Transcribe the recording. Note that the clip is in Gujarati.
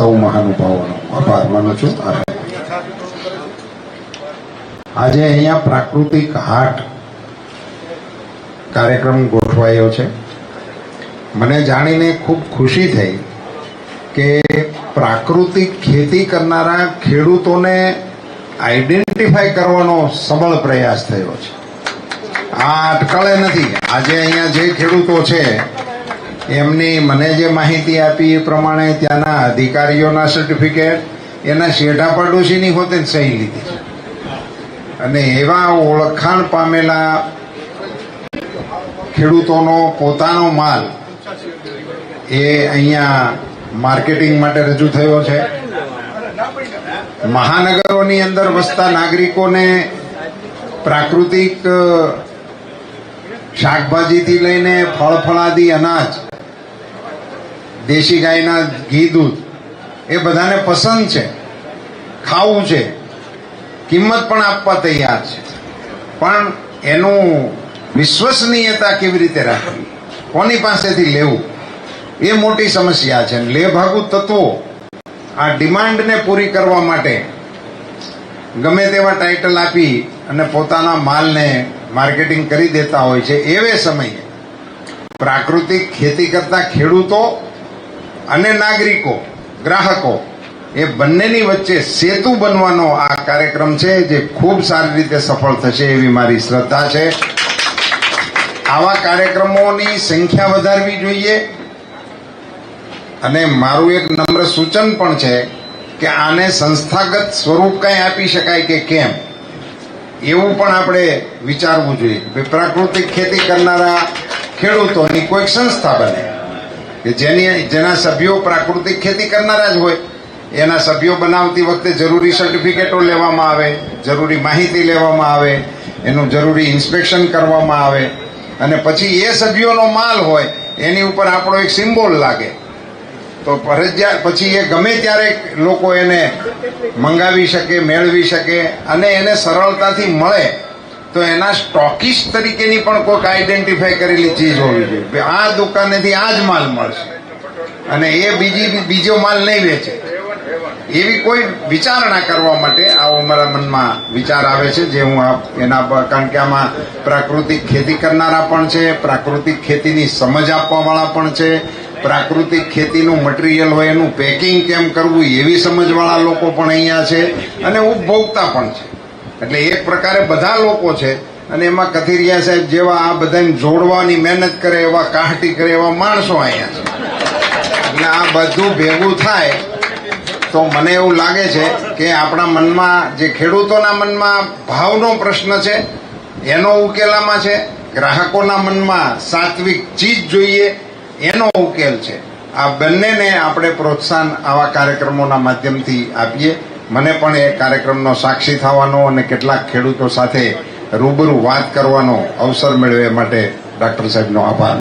સૌ મહાનુભાવોનો આભાર માનું છું. આજે અહીંયા પ્રાકૃતિક હાટ કાર્યક્રમ ગોઠવાયો છે. મને જાણીને ખૂબ ખુશી થઈ કે પ્રાકૃતિક ખેતી કરનારા ખેડૂતોને આઈડેન્ટિફાય કરવાનો સબળ પ્રયાસ થયો છે. આ અટકળે નથી. આજે અહીંયા જે ખેડૂતો છે એમની મને જે માહિતી આપી એ પ્રમાણે ત્યાંના અધિકારીઓના સર્ટિફિકેટ એના શેઢા પડોશીની હોતે જ સહી લીધી અને એવા ઓળખાણ પામેલા ખેડૂતોનો પોતાનો માલ એ અહીંયા માર્કેટિંગ માટે રજૂ થયો છે. મહાનગરોની અંદર વસતા નાગરિકોને પ્રાકૃતિક શાકભાજીથી લઈને ફળ ફળાદી અનાજ દેશી ગાયના ઘી દૂધ, એ બધાને પસંદ છે, ખાવું છે, કિંમત પણ આપવા તૈયાર છે. પણ એનું વિશ્વસનીયતા કેવી રીતે રાખવી? કોની પાસેથી લેવું? એ મોટી સમસ્યા છે. લે ભાગુ તત્વો આ ડિમાન્ડને પૂરી કરવા માટે ગમે તેવા ટાઇટલ આપી અને પોતાના માલને માર્કેટિંગ કરી દેતા હોય છે. એવે સમયે પ્રાકૃતિક ખેતી કરતા ખેડૂતો અને નાગરિકો, ગ્રાહકો, એ બંનેની વચ્ચે સેતુ બનવાનો આ કાર્યક્રમ છે જે ખૂબ સારી રીતે સફળ થશે એવી મારી શ્રદ્ધા છે. આવા કાર્યક્રમોની સંખ્યા વધારવી જોઈએ. અને મારું એક નમ્ર સૂચન પણ છે કે આને સંસ્થાગત સ્વરૂપ કંઈ આપી શકાય કે કેમ? એવું પણ આપણે વિચારવું જોઈએ. પ્રાકૃતિક ખેતી કરનારા ખેડૂતોની કોઈક સંસ્થા બને. કે જેની જેના સભ્યો પ્રાકૃતિક ખેતી કરનારા જ હોય, એના સભ્યો બનાવતી વખતે જરૂરી સર્ટિફિકેટો લેવામાં આવે, જરૂરી માહિતી લેવામાં આવે, એનું જરૂરી ઇન્સ્પેક્શન કરવામાં આવે, અને પછી એ સભ્યોનો માલ હોય, એની ઉપર આપણો એક સિમ્બોલ લાગે. તો ફરજિયાત પછી એ ગમે ત્યારે લોકો એને મંગાવી શકે, મેળવી શકે, અને એને સરળતાથી મળે તો એના સ્ટોકિસ્ટ તરીકેની પણ કોઈક આઈડેન્ટિફાઈ કરેલી ચીજ હોવી જોઈએ. આ દુકાનેથી આ જ માલ મળશે. અને એ બીજી બીજો માલ નહીં વેચે. એવી કોઈ વિચારણા કરવા માટે આવો મારા મનમાં વિચાર આવે છે જે હું એના પર, કારણ કે આમાં પ્રાકૃતિક ખેતી કરનારા પણ છે, પ્રાકૃતિક ખેતીની સમજ આપવાવાળા પણ છે, પ્રાકૃતિક ખેતીનું મટીરિયલ હોય એનું પેકિંગ કેમ કરવું એવી સમજવાળા લોકો પણ અહીંયા છે, અને ઉપભોક્તા પણ છે. એટલે એક પ્રકારે બધા લોકો છે અને એમાં કથિરિયા સાહેબ જેવા આ બધાને જોડવાની મહેનત કરે, એવા કાહટી કરે, એવા માણસો અહીંયા છે. એટલે આ બધું ભેગું થાય તો મને એવું લાગે છે કે આપણા મનમાં, જે ખેડૂતોના મનમાં ભાવનો પ્રશ્ન છે, એનો ઉકેલામાં છે, ગ્રાહકોના મનમાં સાત્વિક ચીજ જોઈએ, એનો ઉકેલ છે. આ બંનેને આપણે પ્રોત્સાહન આવા કાર્યક્રમોના માધ્યમથી આપીએ. મને પણ એ કાર્યક્રમનો સાક્ષી થવાનો અને કેટલાક ખેડૂતો સાથે રૂબરૂ વાત કરવાનો અવસર મેળવે માટે ડોક્ટર સાહેબનો આભાર.